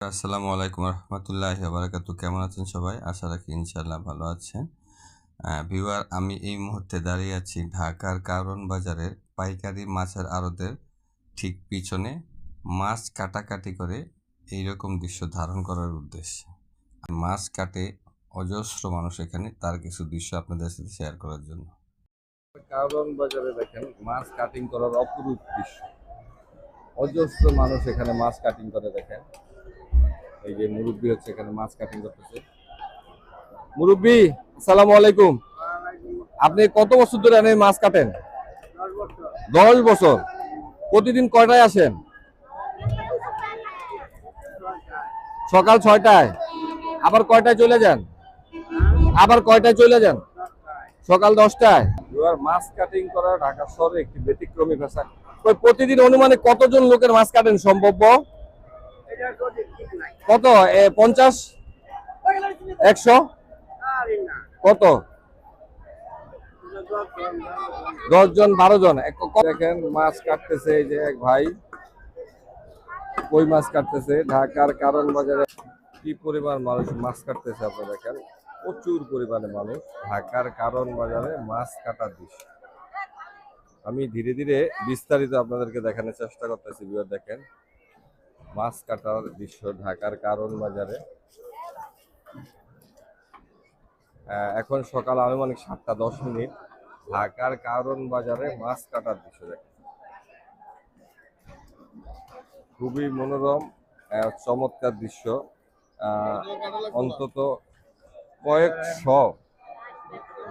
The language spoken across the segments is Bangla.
আসসালামু আলাইকুম রহমতুল্লাহ বারাকাতু কেমন আছেন সবাই? আশা রাখি ইনশাল্লাহ ভালো আছেন। ভিউয়ার, আমি এই মুহূর্তে দাঁড়িয়ে আছি ঢাকার কারণ বাজারের পাইকারি মাছের আড়তের ঠিক পিছনে। মাছ কাটাকাটি করে এইরকম দৃশ্য ধারণ করার উদ্দেশ্যে। মাছ কাটে অজস্র মানুষ এখানে, তার কিছু দৃশ্য আপনাদের সাথে শেয়ার করার জন্য। কারণ বাজারে দেখেন, মাছ কাটিং করার অপরূপ দৃশ্য। অজস্র মানুষ এখানে মাছ কাটিং করে দেখেন। এই যে মুরব্বী হচ্ছে এখানে মাছ কাটিং করতেছে। মুরব্বী আসসালামু আলাইকুম। আপনি কত বছর ধরে এনে মাছ কাটেন? দশ বছর। প্রতিদিন কয়টায় আসেন? সকাল ছয়টায়। আবার কয়টায় চলে যান? আবার কয়টায় চলে যান? সকাল দশটায়। মাছ কাটিং করা ঢাকা শহরে একটি ব্যতিক্রমী ওই প্রতিদিন অনুমানে কতজন লোকের মাছ কাটেন সম্ভব কত? পঞ্চাশ? একশো? কত? দশ জন বারো জন দেখেন, মাছ কাটতেছে এই যে এক ভাই। কই মাছ কাটতেছে? ঢাকার কারণ বাজারে কি পরিমাণ মানুষ মাছ কাটতেছে আপনারা দেখেন? প্রচুর পরিমাণে মানুষ ঢাকার কারণ বাজারে মাছ কাটার দৃশ্য। আমি ধীরে ধীরে বিস্তারিত আপনাদেরকে দেখানোর চেষ্টা করতেছি দেখেন। মাছ কাটার দৃশ্য ঢাকার কারণ বাজারে। এখন সকাল আনুমানিক সাতটা দশ মিনিট। ঢাকার কারণ বাজারে মাছ কাটার দৃশ্য দেখেন। খুবই মনোরম চমৎকার দৃশ্য। অন্তত কয়েকশো,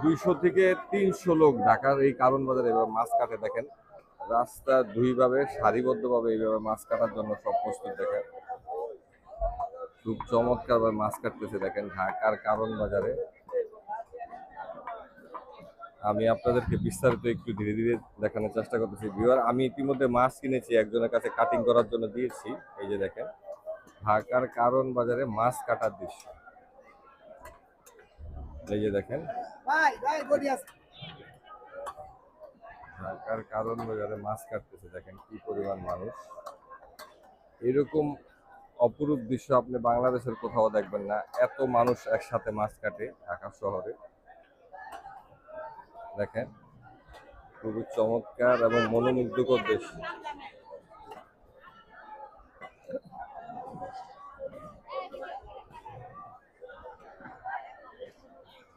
দুইশো থেকে তিনশো লোক ঢাকার এই কারণ বাজারে মাছ কাটে দেখেন। রাস্তা দুইভাবে, সারিবদ্ধভাবে এইভাবে মাছ কাটার জন্য সব প্রস্তুত দেখেন। খুব চমৎকার ভাবে মাছ কাটতেছে দেখেন ঢাকার কারণ বাজারে। আমি আপনাদেরকে বিস্তারিত একটু ধীরে ধীরে দেখানোর চেষ্টা করতেছি। ভিউয়ার আমি ইতিমধ্যে মাছ কিনেছি, একজনের কাছে কাটিং করার জন্য দিয়েছি। এই যে দেখেন, ঢাকার কারণ বাজারে মাছ কাটার দৃশ্য। এই যে দেখেন ঢাকার কারণ বাজারে মাছ কাটতেছে, দেখেন কি পরিমাণ মানুষ। এরকম অপরূপ দৃশ্য আপনি বাংলাদেশের কোথাও দেখবেন না, এত মানুষ একসাথে মাছ কাটে ঢাকা শহরে। দেখেন, খুবই চমৎকার এবং মনোমুগ্ধকর দৃশ্য।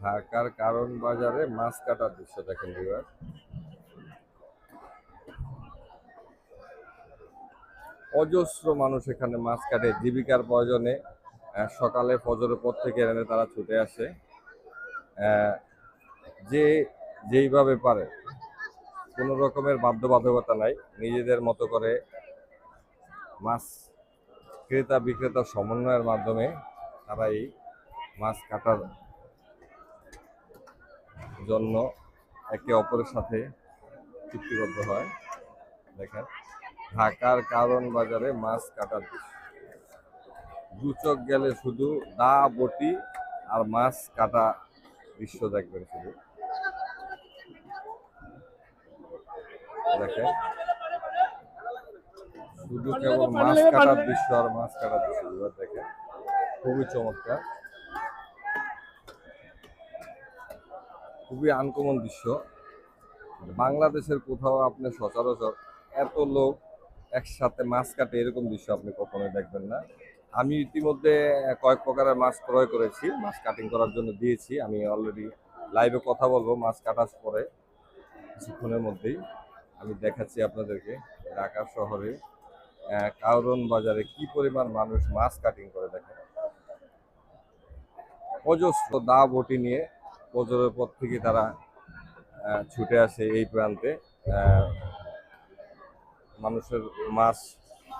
ঢাকার কারণ বাজারে মাছ কাটার দৃশ্য দেখেন বিবার অজস্র মানুষ এখানে মাছ কাটে, জীবিকার প্রয়োজনে। সকালে ফজরের পর থেকে এনে তারা ছুটে আসে। যে যেইভাবে পারে, কোনো রকমের বাধ্যবাধকতা নাই। নিজেদের মতো করে মাছ ক্রেতা বিক্রেতা সমন্বয়ের মাধ্যমে তারা এই মাছ কাটার জন্য একে অপরের সাথে চুক্তিবদ্ধ হয়। দেখেন। ঢাকার কারণ বাজারে মাছ কাটার দৃশ্য। দু চোখ গেলে শুধু দা, বটি আর মাছ কাটা দৃশ্য দেখবেন শুধু। দেখেন। শুধু কেবল মাছ কাটার দৃশ্য আর মাছ কাটার দৃশ্য দেখেন। খুবই চমৎকার। খুবই আনকমন দৃশ্য। বাংলাদেশের কোথাও আপনি সচরাচর এত লোক একসাথে মাছ কাটে, এরকম দৃশ্য আপনি কখনোই দেখবেন না। আমি ইতিমধ্যে কয়েক প্রকারের মাছ ক্রয় করেছি, মাছ কাটিং করার জন্য দিয়েছি। আমি অলরেডি লাইভে কথা বলব, মাছ কাটার পরে, কিছুক্ষণের মধ্যেই আমি দেখাচ্ছি আপনাদেরকে ঢাকা শহরে কাউরন বাজারে কি পরিমাণ মানুষ মাছ কাটিং করে দেখেন। অজস্র দা বটি নিয়ে বজরের পর থেকে তারা ছুটে আসে এই প্রান্তে মানুষের মাছ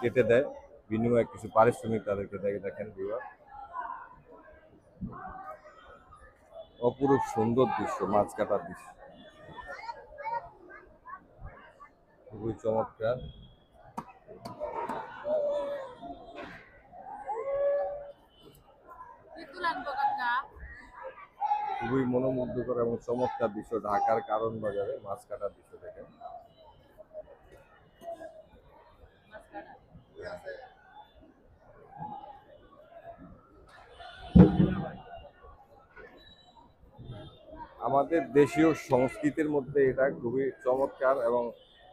কেটে দেয়, বিনিময়ে কিছু পারিশ্রমিক তাদেরকে দেয় দেখেন বিভাগ অপরূপ সুন্দর দৃশ্য, মাছ কাটার দৃশ্য। খুবই চমৎকার। খুবই মনোমুগ্ধকর এবং চমৎকার দৃশ্য, ঢাকার কারণ বাজারে মাছ কাটার দৃশ্য দেখেন। আমাদের দেশীয় সংস্কৃতির মধ্যে এটা খুবই চমৎকার এবং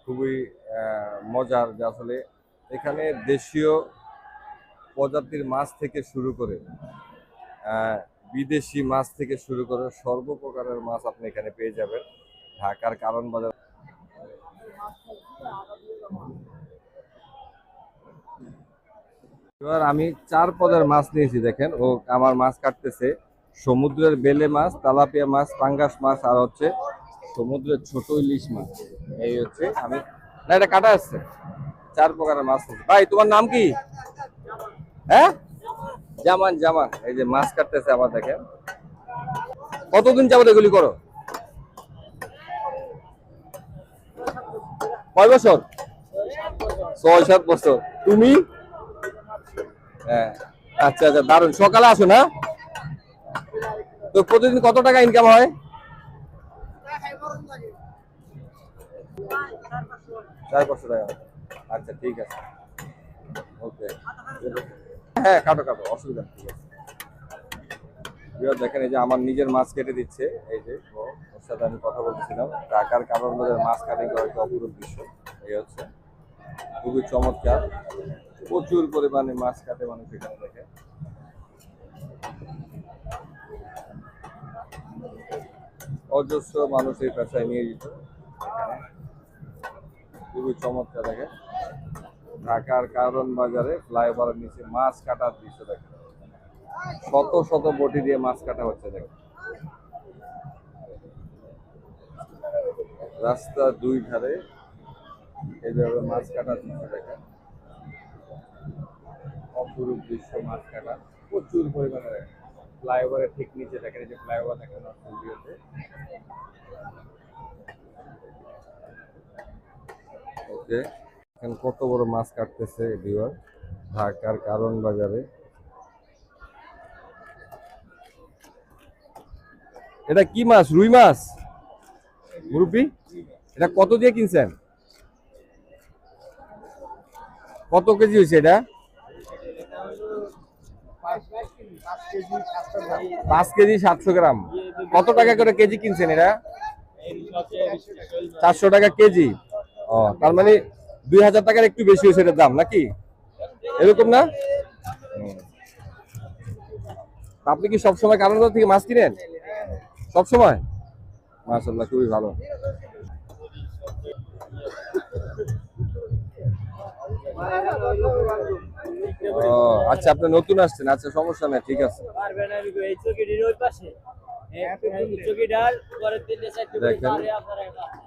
খুবই মজার যে আসলে এখানে দেশীয় প্রজাতির মাছ থেকে শুরু করে বিদেশি মাছ থেকে শুরু করে সর্বপ্রকারের মাছ আপনি এখানে পেয়ে যাবেন। ঢাকার কারণ বাজার এবার আমি চার পদের মাছ নিয়েছি, দেখেন, ও আমার মাছ কাটতেছে। সমুদ্রের বেলে মাছ, তালাপিয়া মাছ, পাঙ্গাস মাছ, আর হচ্ছে সমুদ্রের ছোট ইলিশ মাছ। এই হচ্ছে আমি না, এটা কাটা আসছে চার প্রকারের মাছ ভাই, তোমার নাম কি? হ্যাঁ? জামান জামান। এই যে মাছ কাটতেছে আবার দেখেন। কতদিন যাবত এগুলি করো? কয় বছর? ছয়, সাত বছর। তুমি? হ্যাঁ। আচ্ছা আচ্ছা দারুণ সকালে আসো না? তো প্রতিদিন কত টাকা ইনকাম হয়? চার পাঁচশো টাকা। আচ্ছা ঠিক আছে। ওকে। হ্যাঁ কাটো কাটো, অসুবিধা ঠিক আছে। দেখেন এই যে আমার নিজের মাছ কেটে দিচ্ছে। এই যে ওর সাথে আমি কথা বলছিলাম ঢাকার কারণ মাছ কাটিং একটা অপূর্ব দৃশ্য। এই হচ্ছে। খুবই চমৎকার। প্রচুর পরিমাণে মাছ কাটে মানুষ এখানে দেখে। অজস্র মানুষ এই পেশায় নিয়োজিত এখানে খুবই চমৎকার দেখে। ঢাকার কারণ বাজারে ফ্লাইওভারের নিচে মাছ কাটার দৃশ্য দেখে। শত শত বটি দিয়ে মাছ কাটা হচ্ছে দেখে। রাস্তা দুই ধারে এইভাবে মাছ কাটার দৃশ্য দেখে। অপরূপ দৃশ্য মাছ কাটা। প্রচুর পরিমাণে দেখে। ফ্লাইওভারের ঠিক নিচে দেখেন যে ফ্লাইওভার দেখেন ভিডিওতে ওকে, এখন কত বড় মাছ কাটতেছে ভিউয়ার ঢাকার কারণ বাজারে। এটা কি মাছ? রুই মাছ? মুরব্বি, এটা কত দিয়ে কিনছেন? কত কেজি হয়েছে এটা? পাঁচ কেজি সাতশো গ্রাম। কত টাকা করে কেজি কিনছেন এটা চারশো টাকা কেজি। ও, তার মানে দুই হাজার টাকার একটু বেশি হয়েছে এটার দাম, নাকি? এরকম না? আপনি কি সবসময় কারণ থেকে মাছ কিনেন? সবসময়? মাশাল্লাহ খুবই ভালো। ও আচ্ছা আপনি নতুন আসছেন। আচ্ছা সমস্যা নাই, ঠিক আছে।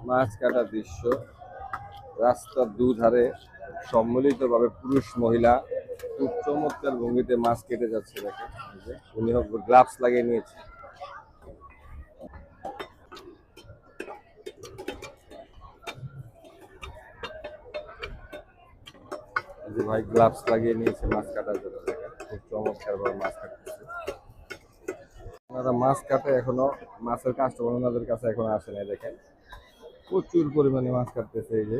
মাছ কাটা দৃশ্য, রাস্তার দুধারে সম্মিলিতভাবে পুরুষ, মহিলা খুব চমৎকার ভঙ্গিতে মাছ কেটে যাচ্ছে, দেখেন। উনি গ্লাভস লাগিয়ে নিয়েছে। যে ভাই গ্লাভস লাগিয়ে নিয়েছে, মাছ কাটার জন্য। দেখেন খুব চমৎকার ভাবে মাছ কাটতেছে। ওনারা মাছ কাটে এখনও, মাছের কাস্টমার ওনাদের কাছে এখনও আসে নাই, দেখেন। প্রচুর পরিমাণে মাছ কাটতেছে এই যে।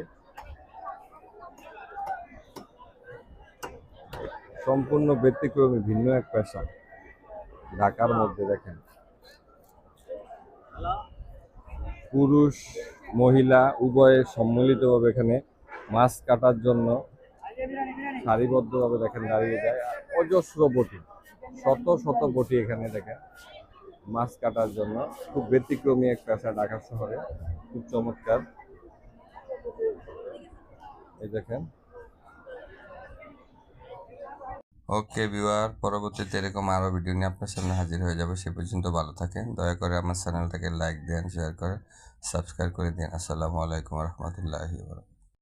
সম্পূর্ণ ব্যতিক্রমী, ভিন্ন এক পেশা ঢাকার মধ্যে দেখেন। পুরুষ, মহিলা, উভয়ে সম্মিলিতভাবে এখানে মাছ কাটার জন্য সারিবদ্ধভাবে দেখেন দাঁড়িয়ে যায় অজস্র বটি, শত শত বটি এখানে দেখেন মাছ কাটার জন্য। খুব ব্যতিক্রমী এক পেশা ঢাকা শহরে, খুব চমৎকার। এই দেখেন। ওকে ভিউয়ার, পরবর্তীতে এরকম আরও ভিডিও নিয়ে আপনার সামনে হাজির হয়ে যাবে। সে পর্যন্ত ভালো থাকেন। দয়া করে আমার চ্যানেলটাকে লাইক দেন, শেয়ার করেন, সাবস্ক্রাইব করে দিন। আসসালামু আলাইকুম রহমতুল্লাহি